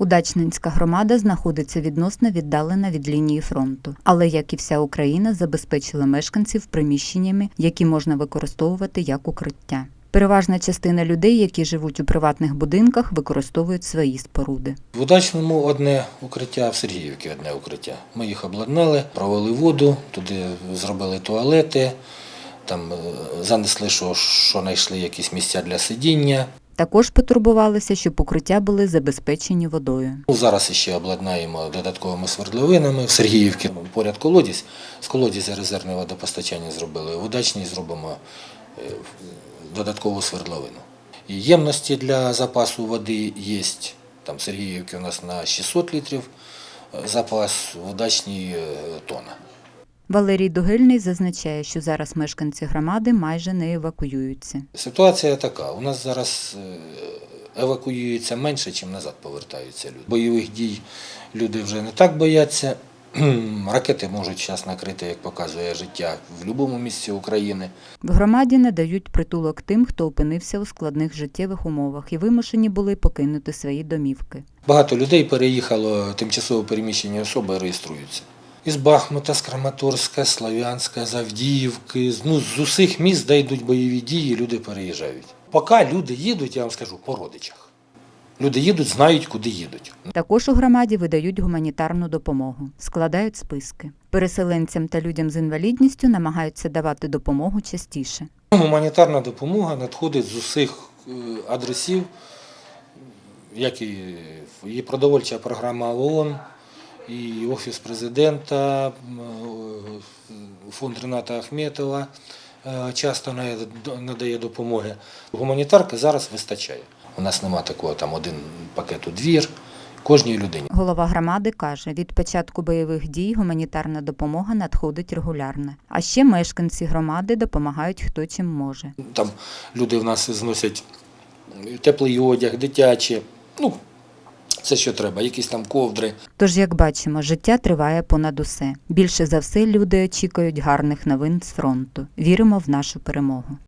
Удачненська громада знаходиться відносно віддалена від лінії фронту, але як і вся Україна, забезпечила мешканців приміщеннями, які можна використовувати як укриття. Переважна частина людей, які живуть у приватних будинках, використовують свої споруди. В удачному одне укриття, в Сергіївці одне укриття. Ми їх обладнали, провели воду, туди зробили туалети, там е, занесли, що, що знайшли якісь місця для сидіння. Також потурбувалися, щоб укриття були забезпечені водою. Ну, Зараз ще обладнаємо додатковими свердловинами. В Сергіївці поряд колодязь. З колодязя резервне водопостачання зробили. В удачній зробимо е, додаткову свердловину. Ємності для запасу води є. Там в Сергіївці у нас на 600 літрів е, запас, в удачній е, тонна. Валерій Дугельний зазначає, що зараз мешканці громади майже не евакуюються. Ситуація така. У нас зараз е, евакуюється менше, ніж назад повертаються люди. Бойових дій люди вже не так бояться. Ракети можуть зараз накрити, як показує життя, в будь-якому місці України. В громаді надають притулок тим, хто опинився у складних життєвих умовах і вимушені були покинути свої домівки. Багато людей переїхало, тимчасово переміщені особи реєструються. Із Бахмута, з Краматорська, Слов'янська, з Авдіївки, з- ну, з усіх міст, де йдуть бойові дії, люди переїжджають. Поки люди їдуть, я вам скажу, по родичах. Люди їдуть, знають, куди їдуть. Також у громаді видають гуманітарну допомогу, складають списки. Переселенцям та людям з інвалідністю намагаються давати допомогу частіше. Гуманітарна допомога надходить з усіх е, адресів, як і продовольча програма ООН, і Офіс президента, е, фонд Рената Ахметова е, часто надає допомоги. Гуманітарки зараз вистачає. У нас нема такого там один пакет у двір кожній людині. Голова громади каже, від початку бойових дій гуманітарна допомога надходить регулярно. А ще мешканці громади допомагають хто чим може. Там люди в нас зносять теплий одяг, дитячі, ну, все, що треба, якісь там ковдри. Тож, як бачимо, життя триває понад усе. Більше за все люди очікують гарних новин з фронту. Віримо в нашу перемогу.